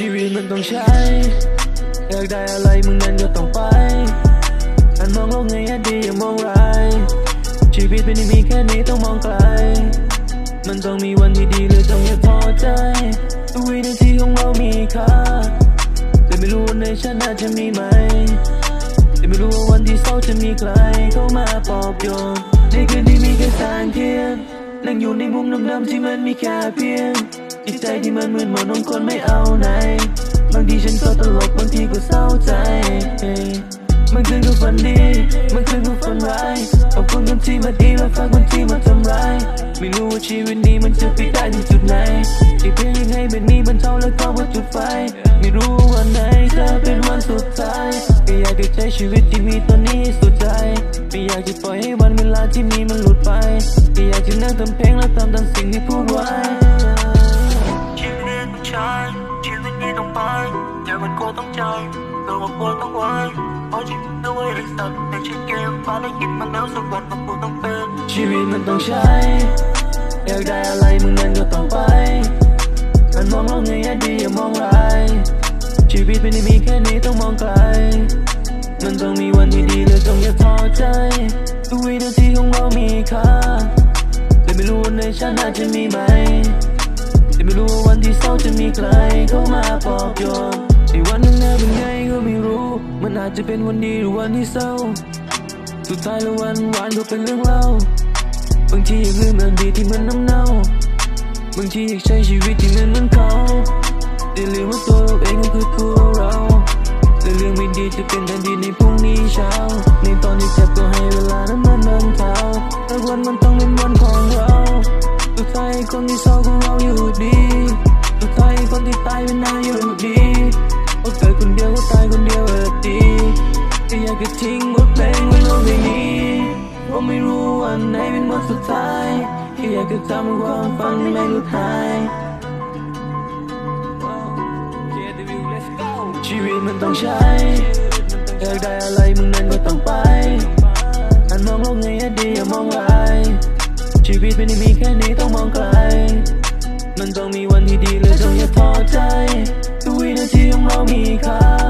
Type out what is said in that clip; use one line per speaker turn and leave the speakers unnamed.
ชีวิตมันต้องใช้ อยากได้อะไรมึงนั้นก็ต้องไป อันมองโลกในอดีตอย่ามองร้าย ชีวิตเป็นที่มีแค่นี้ต้องมองไกล มันต้องมีวันที่ดีหรือต้องอย่าท้อใจวินาทีของเรามีค่า แต่ไม่รู้วันในชาติหน้าจะมีไหม แต่ไม่รู้ว่าวันที่เศร้าจะมีใครเข้ามาปลอบโยนในคืนที่มีแค่แสงเทียนนั่งอยู่ในมุมดำๆที่มันมีแค่เพียงจิตใจที่มันมึนมนของคนไม่เอาไหน ก็เศร้าใจ มันคืนก็ฝันดี มันคืนก็ฝันร้ายขอบคุณคนที่มาดีและฝากคนที่มาทำร้าย ไม่รู้ว่าชีวิตนี้มันจะไปได้ที่จุดไหนที่เพียงยังให้แบบนี้มันเท่าแล้วก็ว่าจุดไฟ ไม่รู้ว่าวันไหนจะเป็นวันสุดท้ายก็อยากจะใช้ชีวิตที่มีตอนนี้ให้สุดใจไม่อยากจะปล่อยให้วันเวลาที่มีมันหลุดไปก็อยากจะนั่งทำเพลงและทำตามสิ่งที่พูดไว้
ชีวิตต้อ ที่ต้องไปแต่มันก็ต้องใจแต่ว่าก็ต้องไว้เอาชีวิตเอาไว้ไอ้สัตว์แต่ใช้เกมภารกิจมันแล้วสักวันมันก็ต้องเป็น
ชีวิตมันต้องใช้อยากได้อะไรมึงนั้นก็ต้องไปมันมองโลกในอดีตอย่ามองร้ายชีวิตเป็นที่มีแค่นี้ต้องมองไกลมันต้องมีวันที่ดีเลยต้องอย่าท้อใจทุกวินาทีของเรามีค่าแต่ไม่รู้ว่าในชาติหน้าจะมีไหม เศร้าจะมีใครเข้ามาปลอบโยนไอ้วันนั้นเป็นไงก็ไม่รู้ มันอาจจะเป็นวันดีหรือวันที่เศร้า สุดท้ายแล้ววันหวานก็เป็นเรื่องเล่า บางทีอยากลืมอดีตที่มันน้ำเน่า บางทีอยากใช้ชีวิตที่เหมันเหมือนเขาแต่ลืมว่าตัวเราเองก็คือตัวเราแต่เรื่องไม่ดีจะเป็นทันทีใน นนาอยู่ดีว่าเกิดคนเดียวก็ตายคนเดียวเออดีก็อยากจะทิ้งบทเพลงไว้ลงในนี้เพราะไม่รู้วันไหนเป็นวันสุดท้ายแค่อยากจะทำความฝันไม่หลุดหายชีวิตมันต้องใช้อยากได้อะไรมึงนั้นก็ต้องไปอันมองโลกในอดีตอย่ามองร้ายชีวิตเป็นที่มีแค่นี้ต้องมองไกล มันต้องมีวันที่ดี ใจทุกวินาทีของเรามีค่า